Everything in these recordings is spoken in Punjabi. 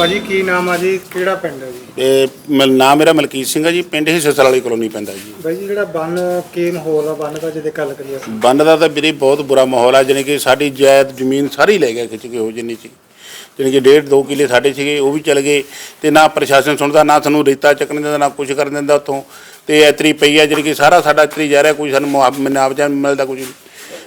ਭਾਜੀ ਕੀ ਨਾਮ ਆ ਜੀ? ਕਿਹੜਾ ਪਿੰਡ ਹੈ ਜੀ? ਇਹ ਮ- ਨਾਮ ਮੇਰਾ ਮਲਕੀਤ ਸਿੰਘ ਹੈ ਜੀ ਪਿੰਡ ਹਿੱਸੇਸਰ ਵਾਲੀ ਕਲੋਨੀ ਪੈਂਦਾ ਜੀ। ਬਾਈ ਜੀ ਜਿਹੜਾ ਬੰਨ ਕੀ ਮਾਹੌਲ ਆ ਬੰਨ ਦਾ ਜਿਹਦੇ ਗੱਲ ਕਰੀਏ ਅਸੀਂ। ਬੰਦ ਦਾ ਤਾਂ ਵੀਰੇ ਬਹੁਤ ਬੁਰਾ ਮਾਹੌਲ ਆ ਜਾਣੀ ਕਿ ਸਾਡੀ ਜਾਇਦ ਜ਼ਮੀਨ ਸਾਰੀ ਲੈ ਗਿਆ ਖਿੱਚ ਕੇ ਉਹ ਜਿੰਨੀ ਸੀ। ਜਾਣੀ ਕਿ ਡੇਢ ਦੋ ਕਿੱਲੇ ਸਾਡੇ ਸੀਗੇ ਉਹ ਵੀ ਚਲ ਗਏ। ਤੇ ਨਾ ਪ੍ਰਸ਼ਾਸਨ ਸੁਣਦਾ ਨਾ ਸਾਨੂੰ ਰੇਤਾ ਚੱਕਣ ਦਿੰਦਾ ਨਾ ਕੁਝ ਕਰਨ ਦਿੰਦਾ ਉੱਥੋਂ। ਤੇ ਐਤਰੀ ਪਈ ਆ ਜਾਣੀ ਕਿ ਸਾਰਾ ਸਾਡਾ ਐਤਰੀ ਜਾ ਰਿਹਾ ਕੋਈ ਸਾਨੂੰ ਮੁਆਵ- ਮੁਆਵਜ਼ਾ ਨਹੀਂ ਮਿਲਦਾ ਕੁਝ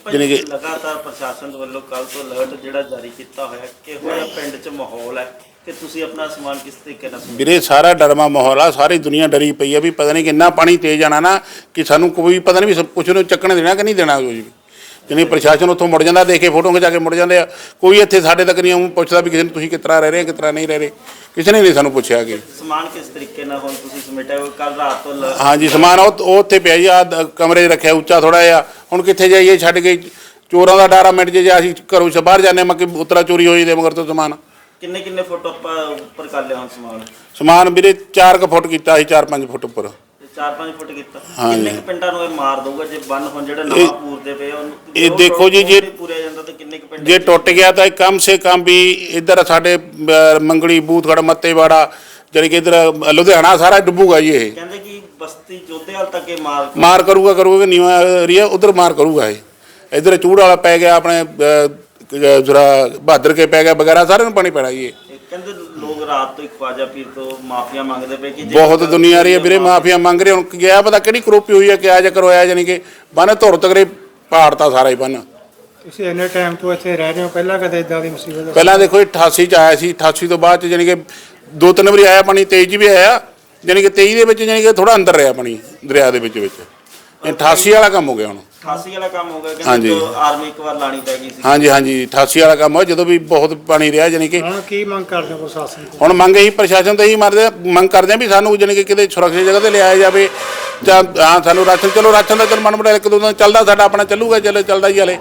ਜਾਣੀ ਕਿ ਲਗਾਤਾਰ ਪ੍ਰਸ਼ਾਸਨ ਦੇ ਵੱਲੋਂ ਕੱਲ ਤੋਂ ਅਲਰਟ ਜਿਹੜਾ ਜਾਰੀ ਕੀਤਾ ਹੋਇਆ ਕਿਹੋ ਜਿਹਾ ਪਿੰਡ 'ਚ ਮਾਹੌਲ ਹੈ ਕਿ ਤੁਸੀਂ ਆਪਣਾ ਸਮਾਨ ਕਿਸ ਤਰੀਕੇ ਨਾਲ? ਵੀਰੇ ਸਾਰਾ ਡਰਮਾ ਮਾਹੌਲ ਆ ਸਾਰੀ ਦੁਨੀਆ ਡਰੀ ਪਈ ਆ ਵੀ ਪਤਾ ਨਹੀਂ ਕਿੰਨਾ ਪਾਣੀ ਤੇਜ਼ ਆਣਾ ਨਾ ਕਿ ਸਾਨੂੰ ਕੋਈ ਪਤਾ ਨਹੀਂ ਵੀ ਸਭ ਕੁਝ ਨੂੰ ਚੱਕਣ ਦੇਣਾ ਕਿ ਨਹੀਂ ਦੇਣਾ ਕੁਝ ਵੀ। ਜਿਵੇਂ ਪ੍ਰਸ਼ਾਸਨ ਉੱਥੋਂ ਮੁੜ ਜਾਂਦਾ ਦੇਖ ਕੇ ਫੋਟੋ ਖਿਚਾ ਕੇ ਮੁੜ ਜਾਂਦੇ ਆ। ਕੋਈ ਇੱਥੇ ਸਾਡੇ ਤੱਕ ਨਹੀਂ ਆਉਂ ਪੁੱਛਦਾ ਵੀ ਕਿਸੇ ਨੂੰ ਤੁਸੀਂ ਕਿਸ ਤਰ੍ਹਾਂ ਰਹਿ ਰਹੇ ਤਰ੍ਹਾਂ ਨਹੀਂ ਰਹਿ ਰਹੇ। ਕਿਸੇ ਨੇ ਨਹੀਂ ਸਾਨੂੰ ਪੁੱਛਿਆ ਕਿ। ਸਮਾਨ ਕਿਸ ਤਰੀਕੇ ਨਾਲ ਹੁਣ ਤੁਸੀਂ ਸਮੇਟਿਆ ਕੱਲ ਰਾਤ ਤੋਂ ਹਾਂਜੀ ਸਮਾਨ ਉਹ ਉੱਥੇ ਪਿਆ ਜੀ ਆ ਕਮਰੇ ਰੱਖਿਆ ਉੱਚਾ ਥੋੜਾ ਜਿਹਾ। ਹੁਣ ਕਿੱਥੇ ਜਾਈਏ? ਛੱਡ ਕੇ ਚੋਰਾਂ ਦਾ ਡਰ ਆ ਮਿੰਟ ਜੇ ਅਸੀਂ ਘਰੋਂ ਸੇ ਬਾਹਰ ਜਾਂਦੇ ਮੱਕੀ ਉਤਰਾ ਚੋਰੀ ਹੋਈ ਦੇ ਮਗਰ ਤੋਂ ਸਮਾਨ। ਕਿੰਨੇ ਕਿੰਨੇ ਫੁੱਟ ਉੱਪਰ ਉੱਪਰ ਕਰ ਲਿਆ ਹੁਣ ਸਮਾਨ? ਸਮਾਨ ਵੀਰੇ 4 ਫੁੱਟ ਕੀਤਾ ਸੀ 4-5 ਫੁੱਟ ਉੱਪਰ। ਤੇ 4-5 ਫੁੱਟ ਕੀਤਾ। ਹਾਂਜੀ। ਕਿੰਨੇ ਕੁ ਪਿੰਡਾਂ ਨੂੰ ਇਹ ਮਾਰ ਦਊਗਾ ਜੇ ਬੰਨ ਹੁਣ ਜਿਹੜਾ ਨਵਾਂ ਪੂਰਦੇ ਪਏ ਉਹਨੂੰ ਇਹ ਉਹ ਦੇਖੋ ਜੀ, ਟੁੱਟ- ਜੇ- ਨਹੀਂ ਪੂਰਿਆ ਜਾਂਦਾ ਤਾਂ ਕਿੰਨੇ ਕੁ ਪਿੰਡ ਜੇ ਟੁੱਟ ਗਿਆ ਤਾਂ ਇਹ ਕਮ ਸੇ ਕਮ ਵੀ ਇੱਧਰ ਸਾਡੇ ਅਹ, ਮੰਗਲੀ ਬੂਥਗੜ ਮੱਤੇਵਾੜਾ ਜਾਣੀ ਕਿ ਇੱਧਰ ਲੁਧਿਆਣਾ ਸਾਰਾ ਡੁੱਬੂਗਾ ਜੀ ਇਹ। ਕਹਿੰਦੇ ਬਸਤੀ ਜੋਧੇਵਾਲ ਤੱਕ ਇਹ ਮਾਰ ਮਾਰ ਕਰੂਗਾ ਕਰੂਗਾ ਕਿ ਨੀਵਾ ਏਰੀਆ ਉਧਰ ਮਾਰ ਕਰੂਗਾ ਇਹ। ਇੱਧਰ ਚੂੜ ਵਾਲਾ ਪੈ ਗਿਆ ਆਪਣੇ ਜਰਾ ਬਹਾਦਰ ਕੇ ਪੈ ਗਿਆ ਵਗੈਰਾ ਸਾਰਿਆਂ ਨੂੰ ਪਾਣੀ ਪੈਣਾ ਜੀ ਇਹ। ਇਹ ਕਹਿੰਦੇ ਲੋਕ ਰਾਤ ਤੋਂ ਖਵਾਜਾ ਪੀਰ ਤੋਂ ਮਾਫੀਆ ਮੰਗਦੇ ਪਏ ਕਿ ਬਹੁਤ ਦੁਨੀਆ ਰਹੀ ਹੈ ਵੀਰੇ ਮਾਫੀਆ ਮੰਗ ਰਹੇ ਹੁਣ ਗਿਆ ਪਤਾ ਕਿਹੜੀ ਕਰੋਪੀ ਹੋਈ ਹੈ ਕਿਆ ਜਾ ਕਰਵਾਇਆ ਜਾਨੀ ਕਿ ਬੰਨ ਧੁਰ ਤਕਰੇ ਪਾੜਤਾ ਸਾਰਾ ਹੀ ਬੰਨ ਤੁਸੀਂ ਇੰਨੇ ਟਾਈਮ ਤੋਂ ਇੱਥੇ ਰਹਿ ਰਹੇ ਹੋ ਪਹਿਲਾਂ ਕਦੇ ਇਦਾਂ ਦੀ ਮੁਸੀਬਤ ਪਹਿਲਾਂ ਦੇਖੋ ਇਹ 88 ਚ ਆਇਆ ਸੀ 88 ਤੋਂ ਬਾਅਦ ਚ ਜਾਨੀ ਕਿ ਦੋ ਤਿੰਨ ਵਾਰੀ ਆਇਆ ਪਾਣੀ 23 ਚ ਵੀ ਆਇਆ। ਜਾਨੀ ਕਿ 23 ਦੇ ਵਿੱਚ ਜਾਨੀ ਕਿ ਥੋੜਾ ਅੰਦਰ ਰਿਹਾ ਪਾਣੀ ਦਰਿਆ ਦੇ ਵਿੱਚ ਵਿੱਚ। ਇਹ 88 ਵਾਲਾ ਕੰਮ ਹੋ ਗਿਆ ਹੁਣ। 88 ਵਾਲਾ ਕੰਮ ਹੋ ਗਿਆ ਹਾਂਜੀ। ਕਹਿੰਦੇ ਜੋ ਆਰਮੀ ਇੱਕ ਵਾਰ ਲਾਣੀ ਪੈ ਗਈ ਸੀ। ਹਾਂਜੀ ਹਾਂਜੀ 88 ਵਾਲਾ ਕੰਮ ਹੋਇਆ ਜਦੋਂ ਵੀ ਬਹੁਤ ਪਾਣੀ ਰਿਹਾ ਜਾਨੀ ਕਿ ਹੁਣ ਕੀ ਮੰਗ ਕਰਦੇ ਹੋ ਪ੍ਰਸ਼ਾਸਨ ਤੋਂ? ਹੁਣ ਮੰਗ ਇਹੀ ਪ੍ਰਸ਼ਾਸਨ ਤੋਂ ਇਹੀ ਮਰਦੇ ਮੰਗ ਕਰਦੇ ਆ ਵੀ ਸਾਨੂੰ ਜਾਨੀ ਕਿ ਕਿਤੇ ਸੁਰੱਖਿਅਤ ਜਗ੍ਹਾ ਤੇ ਲਿਆਇਆ ਜਾਵੇ। ਜਾਂ ਹਾਂ ਸਾਨੂੰ ਰਾਸ਼ਨ ਚਲੋ ਰਾਸ਼ਨ ਦਾ ਚਲ ਮਨ ਮੜਾ ਇੱਕ ਦੋ ਦਿਨ ਚੱਲਦਾ ਸਾਡਾ ਆਪਣਾ ਚੱਲੂਗਾ ਚੱਲ ਚੱਲਦਾ ਹੀ ਹਲੇ।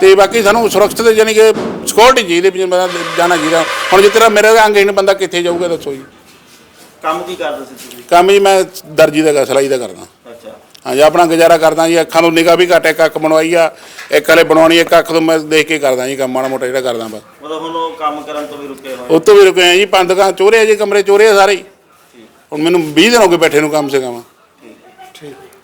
ਤੇ ਬਾਕੀ ਸਾਨੂੰ ਸੁਰੱਖਿਅਤ ਜਾਨੀ ਕਿ ਸਿਕਿਉਰਿਟੀ ਚਾਹੀਦੀ ਵੀ ਬੰਦਾ ਜਾਣਾ ਚਾਹੀਦਾ। ਹੁਣ ਜਿਸ ਤਰ੍ਹਾਂ ਮੇਰੇ ਅੰਗਹੀਣ ਬੰਦਾ ਕਿੱਥੇ ਜਾਊਗਾ ਦੱਸੋ ਜੀ। ਕੰਮ ਕੀ ਕਰਦੇ ਸੀ ਤੁਸੀਂ? ਕੰਮ ਜੀ ਮੈਂ ਦਰਜੀ ਦਾ ਗਾ, ਸਿਲਾਈ ਦਾ ਕਰਦਾ। ਅੱਛਾ। ਹਾਂਜੀ ਆਪਣਾ ਗੁਜ਼ਾਰਾ ਕਰਦਾ ਜੀ ਅੱਖਾਂ ਨੂੰ ਨਿਗਾਹ ਵੀ ਘੱਟ ਇੱਕ ਅੱਖ ਬਣਵਾਈ ਆ ਇੱਕ ਹਲੇ ਬਣਾਉਣੀ ਇੱਕ ਅੱਖ ਤੋਂ ਮੈਂ ਦੇਖ ਕੇ ਕਰਦਾ ਜੀ ਕੰਮ ਮਾੜਾ ਮੋਟਾ ਜਿਹੜਾ ਕਰਦਾ ਬਸ। ਮਤਲਬ ਹੁਣ ਉਹ ਕੰਮ ਕਰਨ ਤੋਂ ਵੀ ਰੁਕੇ ਹੋਏ ਉੱਤੋਂ ਵੀ ਰੁਕੇ ਆ ਜੀ ਪੰਜ ਦੁਕਾਨ ਚੋਰੇ ਆ ਜੀ ਕਮਰੇ ਚੋਰੇ ਆ ਸਾਰੇ। ਹੀ। ਹੁਣ ਮੈਨੂੰ 20 ਦਿਨ ਹੋ ਗਏ ਬੈਠੇ ਨੂੰ ਕੰਮ ਸੇ ਕੰਮ।